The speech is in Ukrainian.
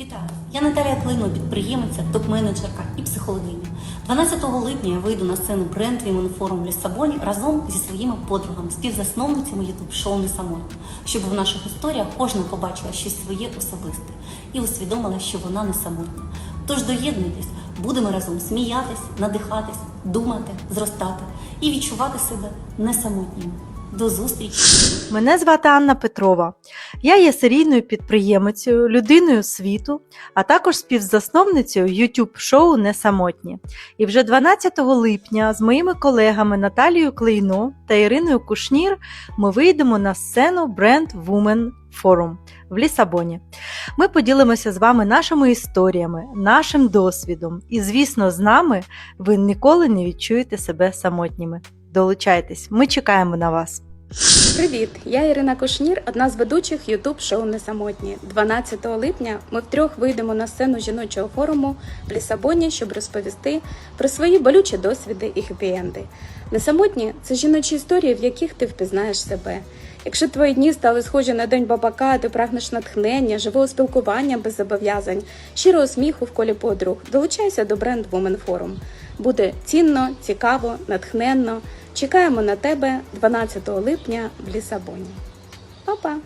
Вітаю! Я Наталія Клино, підприємиця, топ-менеджерка і психологиня. 12 липня я вийду на сцену бренд Forum в Лісабоні разом зі своїми подругами, співзасновницями youtube шоу «Не самотня», щоб в наших історіях кожна побачила щось своє особисте і усвідомила, що вона не самотня. Тож доєднуйтесь, будемо разом сміятись, надихатись, думати, зростати і відчувати себе не самотніми. До зустрічі! Мене звати Анна Петрова. Я є серійною підприємицею, людиною світу, а також співзасновницею YouTube шоу Несамотні. І вже 12 липня з моїми колегами Наталією Клейно та Іриною Кушнір ми вийдемо на сцену бренд Women Forum в Лісабоні. Ми поділимося з вами нашими історіями, нашим досвідом, і, звісно, з нами ви ніколи не відчуєте себе самотніми. Долучайтесь, ми чекаємо на вас. Привіт! Я Ірина Кушнір, одна з ведучих Ютуб шоу Несамотні. 12 липня ми втрьох вийдемо на сцену жіночого форуму в Лісабоні, щоб розповісти про свої болючі досвіди і хеппі-енди. Несамотні це жіночі історії, в яких ти впізнаєш себе. Якщо твої дні стали схожі на день бабака, ти прагнеш натхнення, живого спілкування без зобов'язань, щирого сміху в колі подруг, долучайся до бренд Women Forum. Буде цінно, цікаво, натхненно. Чекаємо на тебе 12 липня в Лісабоні. Па-па!